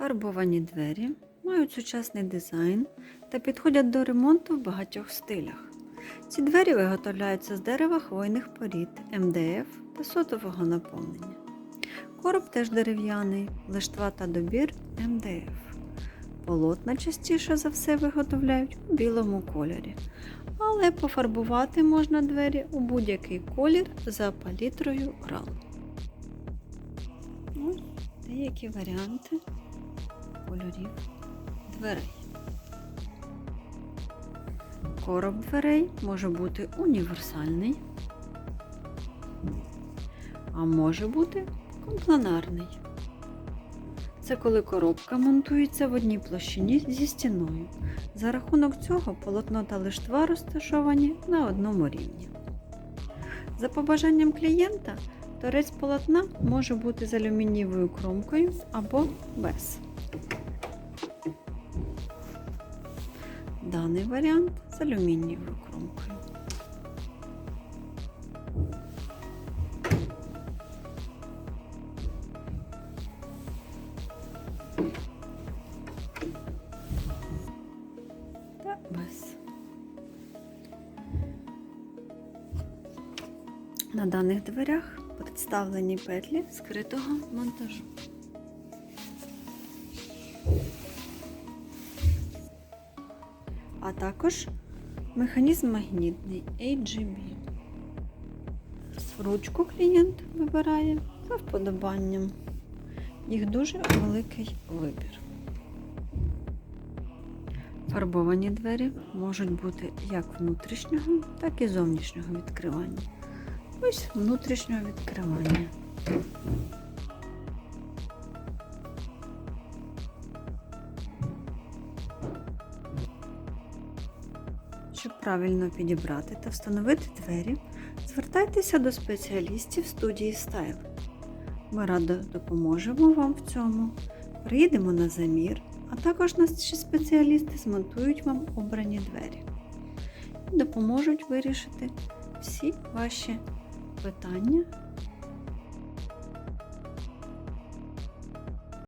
Фарбовані двері мають сучасний дизайн та підходять до ремонту в багатьох стилях. Ці двері виготовляються з дерева хвойних порід, МДФ та сотового наповнення. Короб теж дерев'яний, лиштва та добір МДФ. Полотна частіше за все виготовляють у білому кольорі, але пофарбувати можна двері у будь-який колір за палітрою RAL. Ось деякі варіанти кольорів дверей. Короб дверей може бути універсальний, а може бути компланарний. Це коли коробка монтується в одній площині зі стіною. За рахунок цього полотно та лиштва розташовані на одному рівні. За побажанням клієнта, торець полотна може бути з алюмінієвою кромкою або без. Даний варіант з алюмінієвою кромкою. Та без. На даних дверях представлені петлі скритого монтажу. А також механізм магнітний AGB. Ручку клієнт вибирає за вподобанням. Їх дуже великий вибір. Фарбовані двері можуть бути як внутрішнього, так і зовнішнього відкривання. Ось внутрішнього відкривання. Щоб правильно підібрати та встановити двері, звертайтеся до спеціалістів студії Style. Ми радо допоможемо вам в цьому, приїдемо на замір, а також наші спеціалісти змонтують вам обрані двері і допоможуть вирішити всі ваші питання